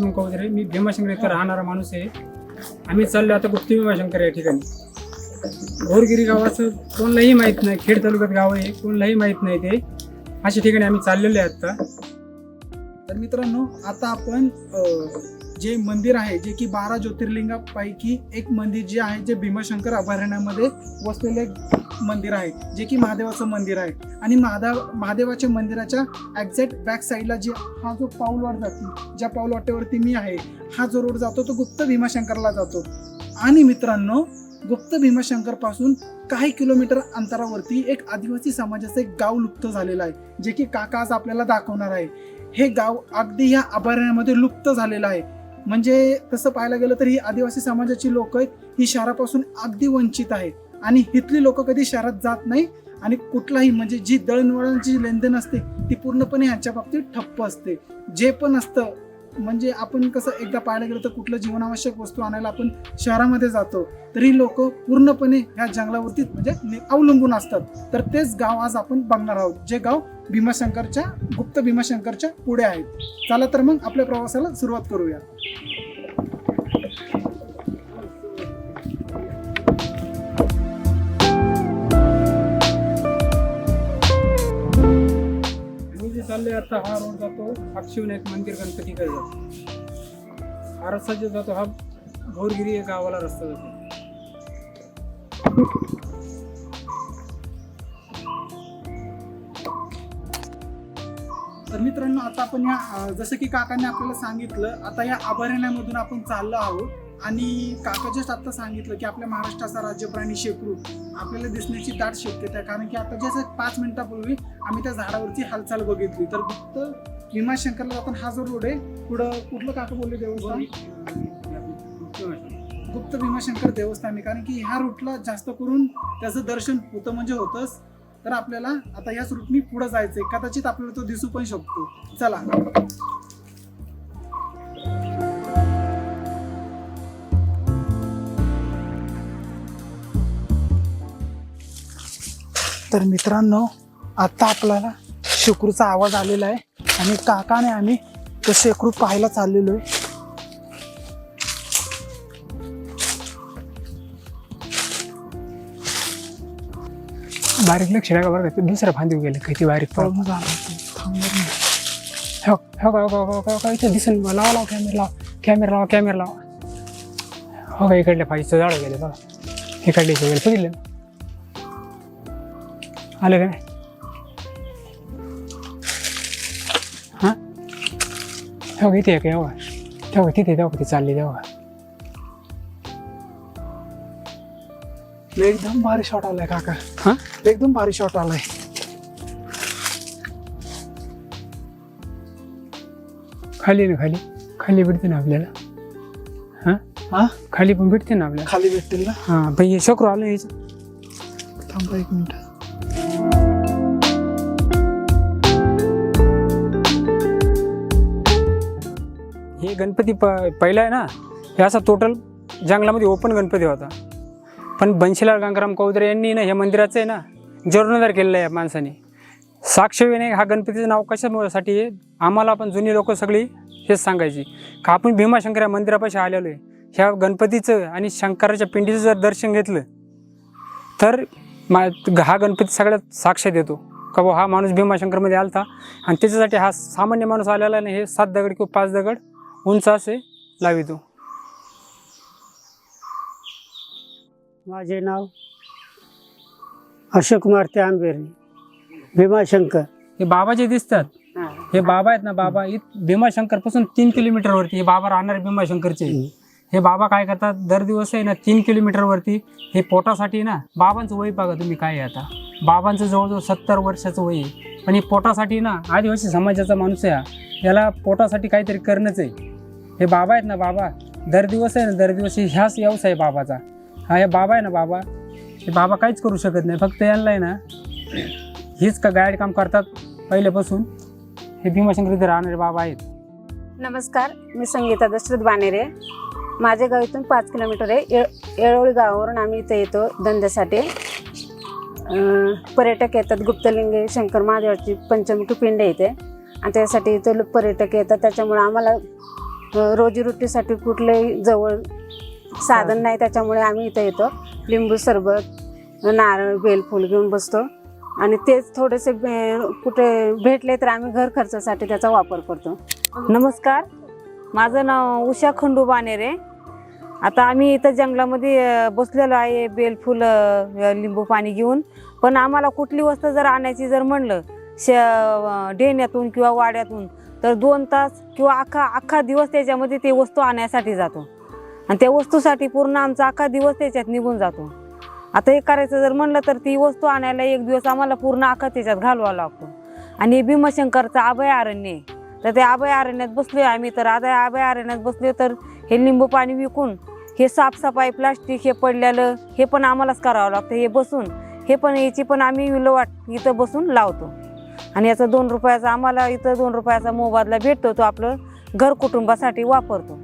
नाव वगैरे लक्ष्मण मी भीमाशंकर इथं राहणारा माणूस आहे. आम्ही चाललो आता गुप्ती भीमाशंकर या ठिकाणी. घोरगिरी गावाचं कोणालाही माहीत नाही खेड तालुक्यात गाव आहे कोणालाही माहीत नाही ते. अशा ठिकाणी आम्ही चाललेलो आहे आता. तर मित्रांनो आता आपण जे मंदिर आहे जे की बारा ज्योतिर्लिंगापैकी एक मंदिर जे आहे जे भीमाशंकर अभयारण्यामध्ये वसलेले मंदिर आहे जे की महादेवाचं मंदिर आहे. आणि महादेव महादेवाच्या मंदिराच्या एक्झॅक्ट बॅक साईडला जे हा जो पाऊलवाट जाते ज्या पाऊलवाटेवरती मी आहे हा जो रोड जातो तो गुप्त भीमाशंकरला जातो. आणि मित्रांनो गुप्त भीमाशंकरपासून काही किलोमीटर अंतरावरती एक आदिवासी समाजाचं एक गाव लुप्त झालेलं आहे जे की काका आज आपल्याला दाखवणार आहे. हे गाव अगदी ह्या अभयारण्यामध्ये लुप्त झालेलं आहे. म्हणजे तसं पाहायला गेलं तर ही आदिवासी समाजाची लोक आहेत ही शहरापासून अगदी वंचित आहे आणि इथली लोक कधी शहरात जात नाही आणि कुठलाही म्हणजे जी दळणवळणची लेनदेन असते ती पूर्णपणे ह्याच्या बाबतीत ठप्प असते. जे पण असतं म्हणजे आपण कसं एकदा पाहायला गेलं तर कुठलं जीवनावश्यक वस्तू आणायला आपण शहरामध्ये जातो तरी लोक पूर्णपणे ह्या जंगलावरती म्हणजे अवलंबून असतात. तर तेच गाव आज आपण बघणार आहोत जे गाव भीमाशंकरच्या गुप्त भीमाशंकरच्या पुढे आहेत चला तर मग आपल्या प्रवासाला सुरुवात करूया. आता हा रोड जातो अक्षविनायक मंदिर गणपतीकडे जातो. हा रस्ता जो जातो हा भोरगिरी या गावाला रस्ता जातो. तर मित्रांनो आता आपण या जसं की काकांनी आपल्याला सांगितलं आता या अभयारण्यामधून आपण चाललो आहोत. आणि काका जस्ट आता सांगितलं की आपल्या महाराष्ट्राचा राज्यप्राणी शेकरू आपल्याला दिसण्याची दाट शक्यता त्या कारण की आता जसं पाच मिनिटापूर्वी आम्ही त्या झाडावरची हालचाल बघितली. तर फक्त भीमाशंकरला जाताना हा जो रोड आहे पुढं कुठलं काका बोलले देवस्थान? गुप्त भीमाशंकर देवस्थान आहे. कारण की ह्या रूटला जास्त करून त्याचं दर्शन होतं म्हणजे होतंच. तर आपल्याला आता ह्याच रूटनी पुढे जायचंय. कदाचित आपल्याला तो दिसू पण शकतो. चला. तर मित्रांनो आता आपल्याला शेकरूचा आवाज आलेला आहे. आणि काकाने आम्ही तो शेकरू पाहायला चाललेलो आहे. बारीक लक्ष द्या का बरं का, दुसऱ्या फांदी गेले किती बारीक बरं ना. हो हो का हो का हो का हो का इथे दिसेल. लावा लावा कॅमेरा लावा कॅमेरा लावा कॅमेरा लावा. हो का इकडल्या पाहिजे झाडं गेले बघा. इकडले इथे गेले बघितले? आले काय हां हो का इथे आहे का तेव्हा तेव्हा तिथे तेव्हा ती चालली तेव्हा एकदम भारी शॉट आलाय काका हां एकदम भारी शॉट आलाय खाली ना खाली खाली भेटते ना आपल्याला हां हा खाली पण भेटते ना आपल्याला खाली भेटतील ना हां पण हे शकरू आलं याचं थांबा एक मिनिट गणपती प पहिला आहे ना हे असा टोटल जंगलामध्ये ओपन गणपती होता. पण बंशीलाल गंगाराम कौदरे यांनी ना हे मंदिराचं आहे ना जीर्णोद्धार केलेलं आहे माणसाने. साक्षविनायक हा गणपतीचं नाव कशासाठी आम्हाला पण जुनी लोक सगळी हेच सांगायची. का आपण भीमाशंकर या मंदिरापाशी आलेलो आहे? ह्या गणपतीचं आणि शंकराच्या पिंडीचं जर दर्शन घेतलं तर मा हा गणपती सगळ्यात साक्ष देतो. का बुवा हा माणूस भीमाशंकरमध्ये आला होता आणि त्याच्यासाठी हा सामान्य माणूस आलेला नाही हे सात दगड किंवा पाच दगड उंच असे लावितो माझे नाव अशोक मारुती आंबेरे भीमाशंकर. हे बाबा जे दिसतात. हे. बाबा आहेत ना बाबा भीमाशंकरपासून तीन किलोमीटर वरती हे बाबा राहणारे भीमाशंकरचे. हे बाबा काय करतात? दर दिवस आहे ना तीन किलोमीटर वरती हे पोटासाठी ना बाबांचं वय बघा तुम्ही काय आता. बाबांचं जवळजवळ सत्तर वर्षाचं वय आहे. पण हे पोटासाठी ना आदिवासी समाजाचा माणूस आहे. याला पोटासाठी काहीतरी करणंच आहे. हे बाबा आहेत ना बाबा. दर दिवस आहे ना दर दिवस ह्याच व्यवसाय आहे बाबाचा. हा हे बाबा आहे ना बाबा. हे बाबा काहीच करू शकत नाही. फक्त यांना आहे ना हीच का गाईड काम करतात पहिल्यापासून. हे भीमाशंकर इथे राहणारे बाबा आहेत. नमस्कार मी संगीता दशरथ बानेरे. माझ्या गाव इथून पाच किलोमीटर आहे. येळ येळोळी गावावरून आम्ही इथे येतो धंद्यासाठी. पर्यटक येतात. गुप्तलिंगे शंकर महादेवाची पंचमुखी पिंड येते इथे. आणि त्यासाठी इथे पर्यटक येतात. त्याच्यामुळे आम्हाला रोजीरोटीसाठी कुठलंही जवळ साधन नाही त्याच्यामुळे आम्ही इथं येतो. लिंबू सरबत नारळ बेलफूल घेऊन बसतो. आणि तेच थोडेसे भे- कुठे भेटले तर आम्ही घर खर्चासाठी त्याचा वापर करतो. नमस्कार. माझं नाव उषा खंडू बानेरे. आता आम्ही इथं जंगलामध्ये बसलेलो आहे बेलफुल लिंबू पाणी घेऊन. पण आम्हाला कुठली वस्तू जर आणायची जर म्हणलं श डेण्यातून किंवा वाड्यातून तर दोन तास किंवा अख्खा अख्खा दिवस त्याच्यामध्ये ते वस्तू आणण्यासाठी जातो. आणि त्या वस्तूसाठी पूर्ण आमचा अख्खा दिवस त्याच्यात निघून जातो. आता हे करायचं जर म्हणलं तर ती वस्तू आणायला एक दिवस आम्हाला पूर्ण अख्खा त्याच्यात घालवा लागतो. आणि हे भीमशंकरचं अभयारण्य आहे. तर ते अभयारण्यात बसलोय आम्ही. तर आता अभयारण्यात बसलो तर हे लिंबू पाणी विकून हे साफसफाई प्लास्टिक हे पडलेलं हे पण आम्हालाच करावं लागतं. हे बसून हे पण याची पण आम्ही विल्हेवाट इथं बसून लावतो. आणि याचा दोन रुपयाचा आम्हाला इथं दोन रुपयाचा मोबदला भेटतो तो आपलं घर कुटुंबासाठी वापरतो.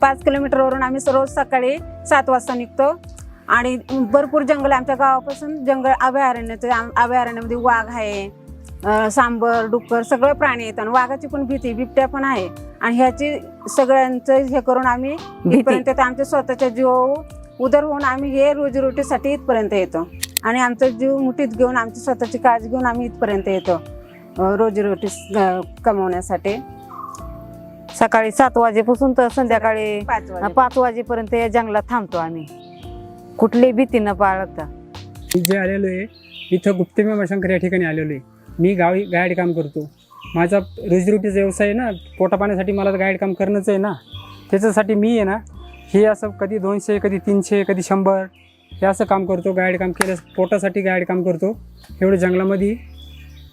पाच किलोमीटरवरून आम्ही रोज सकाळी सात वाजता निघतो आणि भरपूर जंगल आहे. आमच्या गावापासून जंगल अभयारण्याचे आम- अभयारण्यामध्ये वाघ आहे सांबर डुक्कर सगळे प्राणी येतात आणि वाघाची पण भीती बिबट्या पण आहे. आणि ह्याची सगळ्यांचं हे करून आम्ही इथपर्यंत येतो. आमच्या स्वतःच्या जीव उदर होऊन आम्ही हे रोजीरोटीसाठी इथपर्यंत येतो. आणि आमचा जीव मुठीत घेऊन आमची स्वतःची काळजी घेऊन आम्ही इथपर्यंत येतो. रोजीरोटी कमवण्यासाठी. सकाळी सात वाजेपासून तर संध्याकाळी पाच वाजे. पाच वाजेपर्यंत या जंगलात थांबतो आम्ही. कुठलीही भीती न बाळगता. मी जे आलेलो आहे इथं गुप्त भीमाशंकर या ठिकाणी आलेलो आहे. मी गावी गाईड काम करतो. माझा रोजीरोटीचा व्यवसाय आहे ना पोटा पाण्यासाठी मला गाईड काम करणंच आहे ना. त्याच्यासाठी मी आहे ना हे असं कधी दोनशे कधी तीनशे कधी शंभर हे असं काम करतो. गाईड काम केलं पोटासाठी गाईड काम करतो. एवढं जंगलामध्ये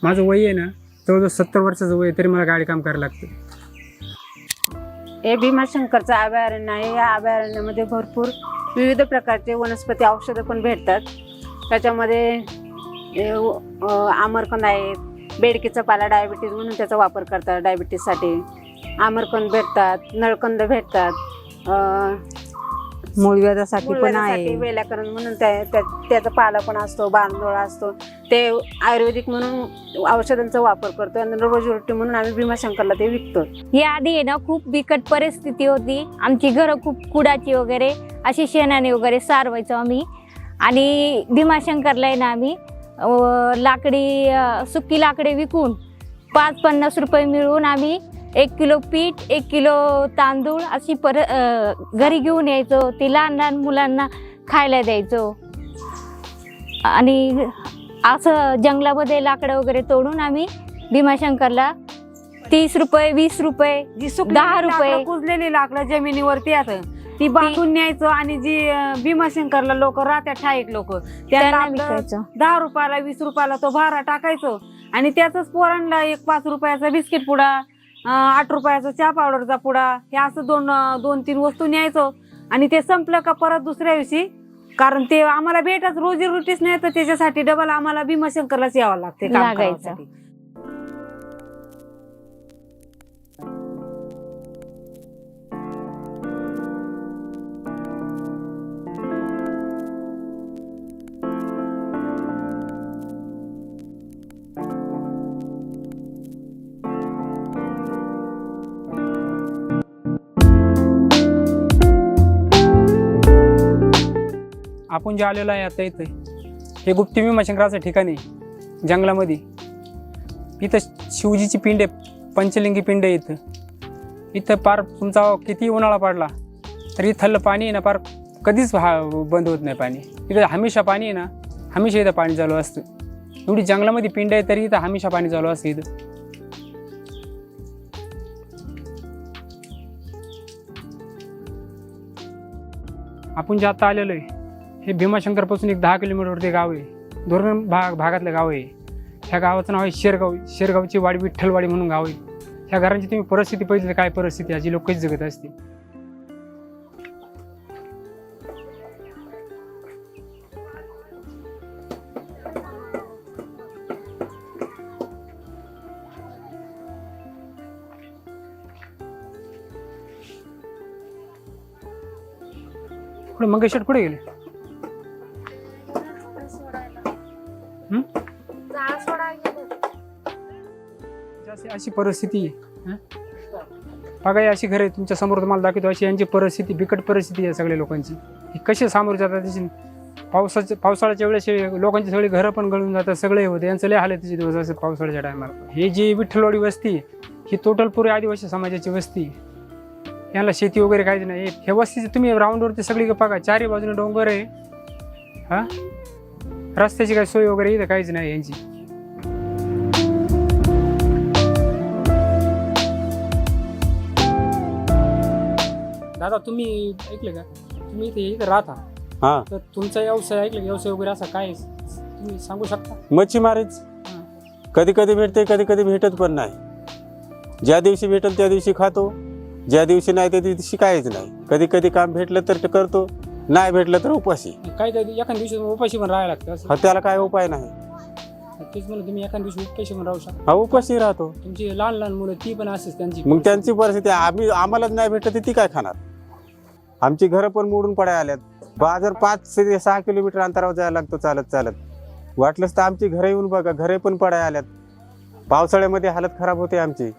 माझं वय आहे ना जवळजवळ सत्तर वर्षाचं वय आहे, तरी मला गाडी काम करायला लागतं. हे भीमाशंकरचं अभयारण्य आहे. या अभयारण्यामध्ये भरपूर विविध प्रकारचे वनस्पती औषधं पण भेटतात. त्याच्यामध्ये हे आमरकंद आहेत बेडकीचा पाला डायबिटीज म्हणून त्याचा वापर करतात डायबिटीजसाठी आमरकंद भेटतात नळकंद भेटतात. मूळव्याधासाठी पण आहे. वेल्याकरण म्हणून त्या- त्या- त्याचा पाला पण असतो बांधोळा असतो. ते आयुर्वेदिक म्हणून औषधांचा वापर करतो आणि रोजीरोटी म्हणून आम्ही भीमाशंकरला ते विकतो. या आधी आहे ना खूप बिकट परिस्थिती होती. आमची घरं खूप कुडाची वगैरे अशी शेणाने वगैरे सारवायचो आम्ही. आणि भीमाशंकरला आहे ना आम्ही लाकडी सुकी लाकडे विकून पाच पन्नास रुपये मिळवून आम्ही एक किलो पीठ एक किलो तांदूळ अशी पर घरी घेऊन यायचो. ती लहान लहान मुलांना खायला द्यायचो. आणि असं जंगलामध्ये लाकडं वगैरे तोडून आम्ही भीमाशंकरला तीस रुपये वीस रुपये जी सुकलेली दहा लाकडं, रुपये. कुजलेली लाकडं जमिनीवरती येतं ती बांधून न्यायचं आणि जी अं, भीमाशंकरला लोक राहत्या ठाईक लोक त्यांना त्यांना आपलं विकायचं दहा रुपयाला वीस रुपयाला तो भारा टाकायचो. आणि त्याच पोरांना एक पाच रुपयाचा बिस्किट पुडा आठ रुपयाचा चहा पावडरचा पुडा हे असं दोन दोन तीन वस्तू न्यायचो. आणि ते संपलं का परत दुसऱ्या दिवशी? कारण ते आम्हाला भेटच रोजी रोटीच नाही तर त्याच्यासाठी डबल आम्हाला भीमाशंकरलाच यावं लागते काम लागायचं. आपण जे आलेलो आहे आता इथं हे गुप्त भीमाशंकराचं ठिकाण आहे जंगलामध्ये. इथं शिवजीची पिंड आहे पंचलिंगी पिंड आहे इथं. इथं पार तुमचा किती उन्हाळा पडला तरी इथलं पाणी आहे ना पार कधीच हा बंद होत नाही पाणी. इथं हमेशा पाणी आहे ना हमेशा इथं पाणी चालू असतं. एवढी जंगलामध्ये पिंड आहे तरी इथं हमेशा पाणी चालू असतं इथं. आपण जे आता आलेलो आहे हे भीमाशंकरपासून एक दहा किलोमीटरवरती गाव आहे. दुर्गम भाग भागातलं गाव आहे. ह्या गावाचं नाव आहे शेरगाव. शेरगावची वाडी विठ्ठलवाडी म्हणून गाव आहे. ह्या घरांची तुम्ही परिस्थिती पाहिजे काय परिस्थिती याची लोकच जगत असते कुठे मंगेशट कुठे गेले? अशी- अशी परिस्थिती आहे बघा अशी घरे तुमच्यासमोर तुम्हाला दाखवतो अशी यांची परिस्थिती बिकट परिस्थिती आहे सगळ्या लोकांची. ही कशी सामोरे जातात त्याची? पावसाच्या पावसाळ्याच्या वेळेस लोकांची सगळी घरं पण गळून जातात सगळे होते. यांचं लय हाल तिचे दिवस असतात पावसाळ्याच्या टायमाला हे जी विठ्ठलवाडी वस्ती ही टोटल पुरे आदिवासी समाजाची वस्ती यांना शेती वगैरे काहीच नाही. हे- हे वस्तीचे तुम्ही राऊंडवरती सगळी बघा चारही बाजूने डोंगर आहे. हां? रस्त्याची काही सोय वगैरे इथं काहीच नाही यांची. दादा तुम्ही ऐकले का? तुम्ही इथे इथे राहता. हा. तर तुमचा व्यवसाय ऐकलं का? व्यवसाय वगैरे असा काय? आहे? तुम्ही सांगू शकता? मच्छीमारीच. कधी कधी भेटते कधी कधी भेटत पण नाही. ज्या दिवशी भेटेल त्या दिवशी खातो. ज्या दिवशी नाही त्या दिवशी काहीच नाही. कधी कधी काम भेटलं तर ते करतो. नाही भेटलं तर उपाशी. काही काही एखाद्या दिवशी उपाशी पण राहायला लागतं असं. हा त्याला काय उपाय नाही. तेच म्हणलं तुम्ही एखाद्या दिवशी उपाशी पण राहू शकता. हा उपाशी राहतो. तुमची लहान लहान मुलं ती पण असतेच त्यांची मग त्यांची परिस्थिती आम्ही आम्हालाच नाही भेटत तर ती काय खाणार? आमची घरं पण मोडून पडाय आल्यात. बाजार पाच ते सहा किलोमीटर अंतरावर जायला लागतो चालत चालत. वाटलंच तर आमची घरं येऊन बघा घरे पण पडाय आल्यात. पावसाळ्यामध्ये हालत खराब होते आमची.